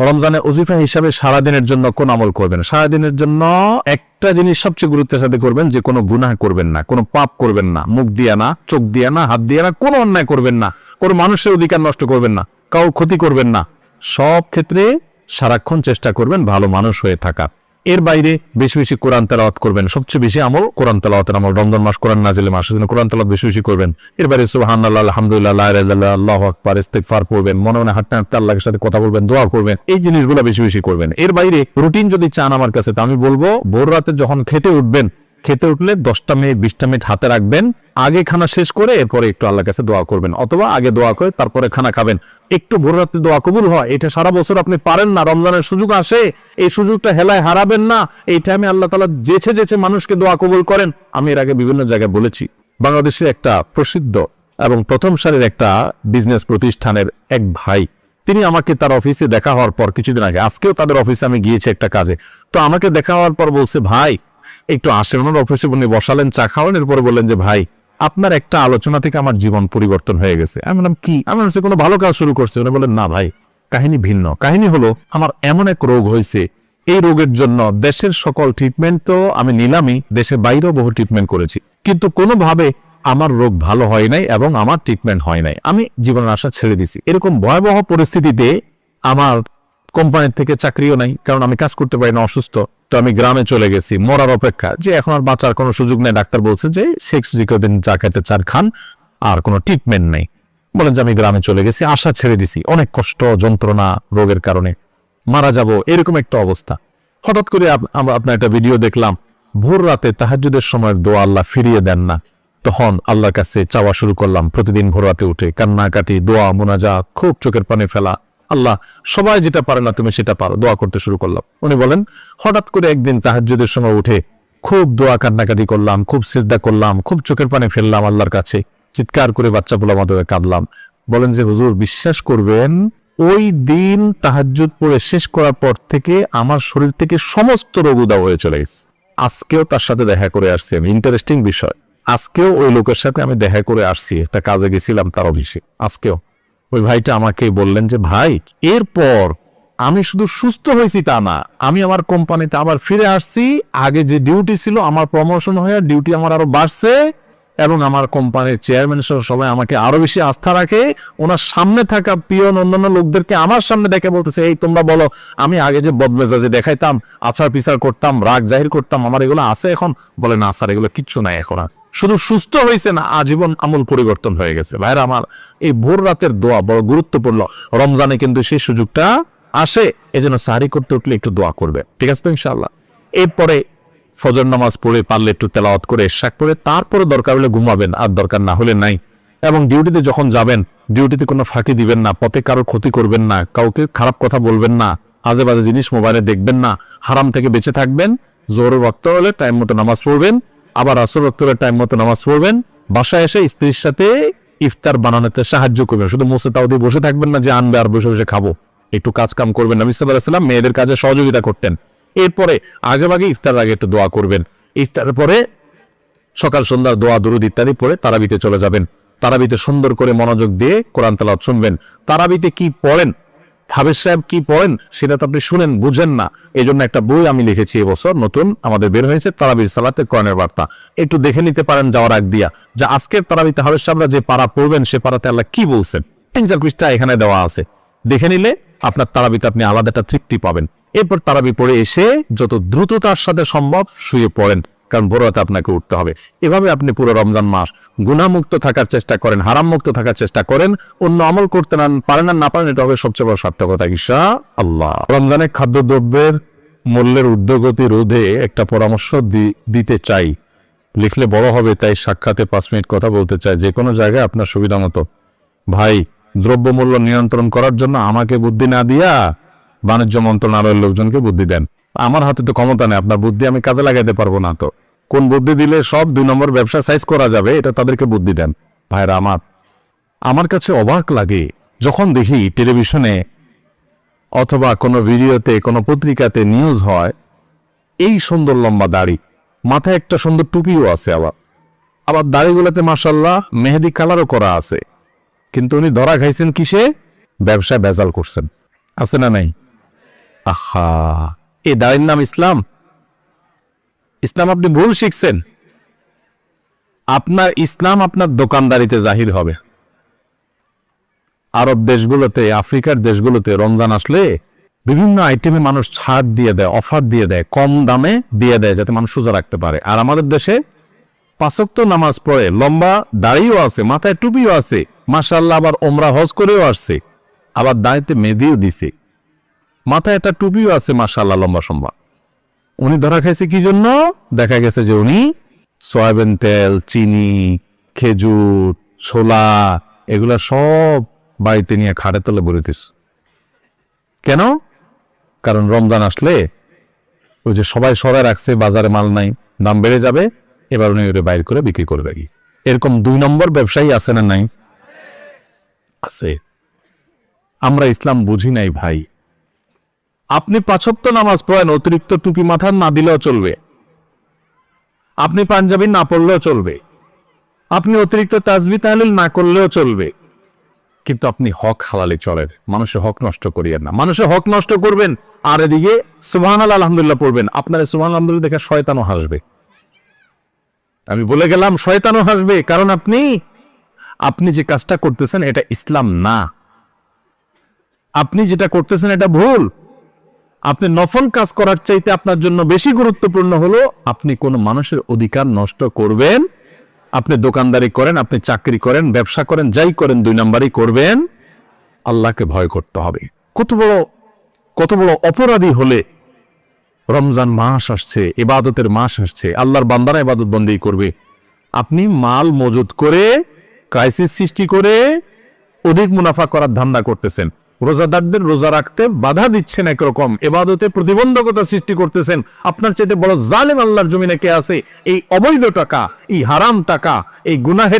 রমজানে অজিফা হিসাবে সারাদিনের জন্য কোন আমল করবেন? সারাদিনের জন্য একটা জিনিস সবচেয়ে গুরুত্বের সাথে করবেন যে, কোনো গুনাহ করবেন না, কোনো পাপ করবেন না, মুখ দিয়া না, চোখ দিয়া না, হাত দিয়া না, কোনো অন্যায় করবেন না, কোনো মানুষের অধিকার নষ্ট করবেন না কাউ ক্ষতি করবেন না। সব ক্ষেত্রে সারাক্ষণ চেষ্টা করবেন ভালো মানুষ হয়ে থাকা। এর বাইরে বেশি বেশি কোরআন তালাওয়াত করবেন। সবচেয়ে বেশি আমল কোরআন তালাওয়াতের আমল। রমজান মাস কোরআন নাজিল মাস জন্য কোরআন তালাওয়াত বেশি বেশি করবেন। এর বাইরে সুবহানাল্লাহ, আলহামদুলিল্লাহ, লা ইলাহা ইল্লাল্লাহ, আল্লাহু আকবার, ইস্তিগফার করবেন মনে মনে হাঁটতে হাঁটতে আল্লাহর সাথে কথা বলবেন, দোয়া করবেন, এই জিনিসগুলো বেশি বেশি করবেন। এর বাইরে রুটিন যদি চান আমার কাছে, তো আমি বলব, ভোর রাতে যখন খেতে উঠবেন খেতে উঠলে দশটা মিনিট, বিশটা মিনিট হাতে রাখবেন। আগে খানা শেষ করে এরপরে একটু আল্লাহর কাছে দোয়া করবেন। অথবা আগে দোয়া করে তারপরে খানা খাবেন। একটু ভোর রাতে দোয়া কবুল হয়। এটা সারা বছর আপনি পারেন না। রমজানের সুযোগ আসে। এই সুযোগটা হেলায় হারাবেন না। এই টাইমে আল্লাহ তালা যেছে যেছে মানুষকে দোয়া কবুল করেন। আমি এর আগে বিভিন্ন জায়গায় বলেছি বাংলাদেশের একটা প্রসিদ্ধ এবং প্রথম সারির একটা বিজনেস প্রতিষ্ঠানের এক ভাই। তিনি আমাকে তার অফিসে দেখা হওয়ার পর কিছুদিন আগে, আজকেও তাদের অফিসে আমি গিয়েছি একটা কাজে। তো আমাকে দেখা হওয়ার পর বলছে, ভাই একটু আসেন, ওনার অফিসে উনি বসালেন, চা খাওয়ান এরপরে বললেন যে, ভাই, আপনার একটা আলোচনা থেকে আমার জীবন পরিবর্তন হয়ে গেছে। আমি বললাম, কি? আমি বলছি কোনো ভালো কাজ শুরু করছে? উনি বললেন, না ভাই, কাহিনী ভিন্ন। কাহিনী হলো, আমার এমন এক রোগ হয়েছে। এই রোগের জন্য দেশের সকল ট্রিটমেন্ট তো আমি নিলামই দেশের বাইরেও বহু ট্রিটমেন্ট করেছি। কিন্তু কোনোভাবে আমার রোগ ভালো হয় নাই এবং আমার ট্রিটমেন্ট হয় নাই। আমি জীবনের আশা ছেড়ে দিছি। এরকম ভয়াবহ পরিস্থিতিতে আমার কোম্পানির থেকে চাকরিও নাই, কারণ আমি কাজ করতে পারি না, অসুস্থ। তো আমি গ্রামে চলে গেছি, মরার অপেক্ষা। যে এখন আর বাঁচার কোনো সুযোগ নেই, ডাক্তার বলছে যে শেখ দিন চা খাইতে চার খান, আর কোনো ট্রিটমেন্ট নেই। বলেন যে আমি গ্রামে চলে গেছি, আশা ছেড়ে দিছি, অনেক কষ্ট, যন্ত্রণা, রোগের কারণে। মারা যাব, এরকম একটা অবস্থা। হঠাৎ করে আমরা আপনার একটা ভিডিও দেখলাম, ভোর রাতে তাহাজ্জুদের সময়ের দোয়া আল্লাহ ফিরিয়ে দেন না। তখন আল্লাহর কাছে চাওয়া শুরু করলাম, প্রতিদিন ভোর রাতে উঠে কান্নাকাটি, দোয়া মোনাজা খুব চোখের পানে ফেলা। আল্লাহ, সবাই যেটা পারে না তুমি সেটা পারো, দোয়া করতে শুরু করলাম। উনি বলেন, হঠাৎ করে একদিন তাহাজ্জুদের সময় উঠে খুব দোয়া কান্নাকাটি করলাম, খুব সেজদা করলাম, খুব চোখের পানি ফেললাম আল্লাহর কাছে, চিৎকার করে বাচ্চা পোলা মাধ্যমে কাঁদলাম। বলেন যে, হুজুর, বিশ্বাস করবেন, ওই দিন তাহাজ্জুদ পড়ে শেষ করার পর থেকে আমার শরীর থেকে সমস্ত রোগ উদাও হয়ে চলে গেছে। আজকেও তার সাথে দেখা করে আসছি আমি ইন্টারেস্টিং বিষয়। আজকেও ওই লোকের সাথে আমি দেখা করে আসছি, একটা কাজে গেছিলাম তার অফিসে, আজকেও। ওই ভাইটা আমাকে বললেন যে, ভাই, এরপর আমি শুধু সুস্থ হয়েছি তা না, আমি আমার কোম্পানিতে আবার ফিরে আসছি। আগে যে ডিউটি ছিল আমার প্রমোশন হয়ে ডিউটি আমার আরও বাড়ছে এবং আমার কোম্পানির চেয়ারম্যান সহ সবাই আমাকে আরও বেশি আস্থা রাখে। ওনার সামনে থাকা পিয়ন অন্যান্য লোকদেরকে আমার সামনে দেখে বলতেছে, এই তোমরা বলো, আমি আগে যে বদমেজাজে দেখাইতাম আচার পিচার করতাম, রাগ জাহির করতাম, আমার এগুলো আছে এখন? বলে, না স্যার, এগুলো কিচ্ছু নাই এখন আর। শুধু সুস্থ হয়েছে না, আজীবন আমল পরিবর্তন হয়ে গেছে। ভাইরা, আমার এই ভোর রাতের দোয়া বড় গুরুত্বপূর্ণ। রমজানে কিন্তু সেই সুযোগটা আসে, এজন্য সাহারি করতে উঠলে একটু দোয়া করবে। ঠিক আছে তো ইনশাআল্লাহ? এরপরে ফজর নামাজ পড়ে পারলে একটু তেলাওয়াত করে শাক পড়ে, তারপরে দরকার হলে ঘুমাবেন, আর দরকার না হলে নাই। এবং ডিউটিতে যখন যাবেন, ডিউটিতে কোনো ফাঁকি দিবেন না, পথে কারোর ক্ষতি করবেন না, কাউকে খারাপ কথা বলবেন না আজে বাজে জিনিস মোবাইলে দেখবেন না, হারাম থেকে বেঁচে থাকবেন জোরের রক্ত হলে টাইম মতো নামাজ পড়বেন আবার আসর রক্ত টাইম মতো নামাজ পড়বেন। বাসায় এসে স্ত্রীর সাথে ইফতার বানানোতে সাহায্য করবেন। শুধু মোসে তাও দিয়ে বসে থাকবেন না যে, আনবে আর বসে বসে খাব। একটু কাজ কাম করবেন। নবী সাল্লাম মেয়েদের কাজে সহযোগিতা করতেন। এরপরে আগে ভাগে ইফতার আগে একটু দোয়া করবেন। ইফতারের পরে সকাল সন্ধ্যার দোয়া, দুরুদ ইত্যাদি পড়ে তারাবিতে চলে যাবেন। তারাবিতে সুন্দর করে মনোযোগ দিয়ে কোরআন তালাত শুনবেন। তারাবিতে কি পড়েন? হাবেজ সাহেব কি পড়েন? সেটা তো আপনি শুনেন, বুঝেন না। এই জন্য একটা বই আমি লিখেছি এবছর, নতুন, আমাদের বের হয়েছে তারাবির সালাতে কোরআনের বার্তা। একটু দেখে নিতে পারেন যাওয়ার আগ দিয়া। যে আজকের তারাবিতে হাবেজ সাহেবরা যে পাড়া পড়বেন, সে পাড়াতে আল্লাহ কি বলছেন? তিন চার পৃষ্ঠা এখানে দেওয়া আছে। দেখে নিলে আপনার তারাবিতে আপনি আলাদা একটা তৃপ্তি পাবেন। এরপর তারাবি পড়ে এসে যত দ্রুততার সাথে সম্ভব শুয়ে পড়েন। কারণ ভোররাতে আপনাকে উঠতে হবে। এভাবে আপনি পুরো রমজান মাস গুণামুক্ত থাকার চেষ্টা করেন হারাম মুক্ত থাকার চেষ্টা করেন, অন্য আমল করতে না, পারেন আর না পারেন, এটা হবে সবচেয়ে বড় সার্থকতা ঈশা আল্লাহ রমজানে খাদ্যদ্রব্যের মূল্যের ঊর্ধ্বগতি রোধে একটা পরামর্শ দিতে চাই। লিখলে বড় হবে, তাই সাক্ষাতে পাঁচ মিনিট কথা বলতে চাই। যে কোনো জায়গায় আপনার সুবিধা মতো। ভাই, দ্রব্যমূল্য নিয়ন্ত্রণ করার জন্য আমাকে বুদ্ধি না দিয়া বাণিজ্য মন্ত্রণালয়ের লোকজনকে বুদ্ধি দেন। আমার হাতে তো ক্ষমতা নেই, আপনার বুদ্ধি আমি কাজে লাগাইতে পারব না তো। কোন বুদ্ধি দিলে সব দুই নম্বর ব্যবসা সাইজ করা যাবে, এটা তাদেরকে বুদ্ধি দেন। ভাইরা আমার আমার কাছে অবাক লাগে যখন দেখি টেলিভিশনে অথবা কোনো ভিডিওতে, কোনো পত্রিকাতে নিউজ হয়, এই সুন্দর লম্বা দাড়ি, মাথায় একটা সুন্দর টুপিও আছে আবার। আবার দাড়িগুলোতে মাসাল্লাহ মেহেদি কালারও করা আছে। কিন্তু উনি ধরা খাইছেন কিসে? ব্যবসায় বেজাল করছেন। আছে না নাই? আহা! এ দাঁড়ির নাম ইসলাম। ইসলাম আপনি ভুল শিখছেন। আপনার ইসলাম আপনার দোকানদারিতে জাহির হবে। আরব দেশগুলোতে, আফ্রিকার দেশগুলোতে রমজান আসলে বিভিন্ন আইটেমে মানুষ ছাড় দিয়ে দেয়, অফার দিয়ে দেয়, কম দামে দিয়ে দেয় যাতে মানুষ সোজা রাখতে পারে। আর আমাদের দেশে পাঁচক্ত নামাজ পড়ে লম্বা দাড়িও আছে, মাথায় টুপিও আছে মাসাল্লাহ আবার ওমরা হজ করেও আসছে, আবার দাঁড়িতে মেদিও দিছে। মাথায় একটা টুপিও আছে মাসাল্লাহ লম্বা সম্বা উনি ধরা খাইছে কি জন্য? দেখা গেছে যে উনি সয়াবিন তেল, চিনি, খেজুর, ছোলা, এগুলা সব বাড়িতে নিয়ে খাড়ে তলে বলিতেছ কেন? কারণ রমজান আসলে ওই যে সবাই সরাই রাখছে, বাজারে মাল নাই, দাম বেড়ে যাবে, এবার উনি ওরে বাইর করে বিক্রি করবে কি? এরকম দুই নম্বর ব্যবসায়ী আছে না নাই? আছে। আমরা ইসলাম বুঝি নাই ভাই। আপনি পাঁচক্ত নামাজ পড়েন, অতিরিক্ত টুপি মাথা না দিলেও চলবে। আপনি পাঞ্জাবি না পড়লেও চলবে। আপনি অতিরিক্ত তাজবি তাহলিল না করলেও চলবে। কিন্তু আপনি হক হালালে চলেন, মানুষের হক নষ্ট করিয়েন না। মানুষের হক নষ্ট করবেন, আর এদিকে সুবহান আলহামদুলিল্লাহ পড়বেন। আপনার সুবহান আলহামদুলিল্লাহ দেখে শয়তানও হাসবে। আমি বলে গেলাম, শয়তানও হাসবে, কারণ আপনি আপনি যে কাজটা করতেছেন, এটা ইসলাম না। আপনি যেটা করতেছেন, এটা ভুল। আপনি নফল কাজ করার চাইতে আপনার জন্য বেশি গুরুত্বপূর্ণ হলো, আপনি কোনো মানুষের অধিকার নষ্ট করবেন। আপনি দোকানদারি করেন, আপনি চাকরি করেন, ব্যবসা করেন, যাই করেন, দুই নাম্বারই করবেন। আল্লাহকে ভয় করতে হবে। কত বড় কত বড় অপরাধী হলে রমজান মাস আসছে, ইবাদতের মাস আসছে, আল্লাহর বান্দারা ইবাদত বন্দি করবে। আপনি মাল মজুত করে ক্রাইসিস সৃষ্টি করে অধিক মুনাফা করার ধান্দা করতেছেন। রোজাদারদের রোজা রাখতে বাধা দিচ্ছেন একরকম। এবাদতে প্রতিবন্ধকতা সৃষ্টি করতেছেন। আপনার চাইতে বড় জালেম আল্লাহর জমিনে কে আছে? এই অবৈধ টাকা, এই হারাম টাকা, এই গুনাহের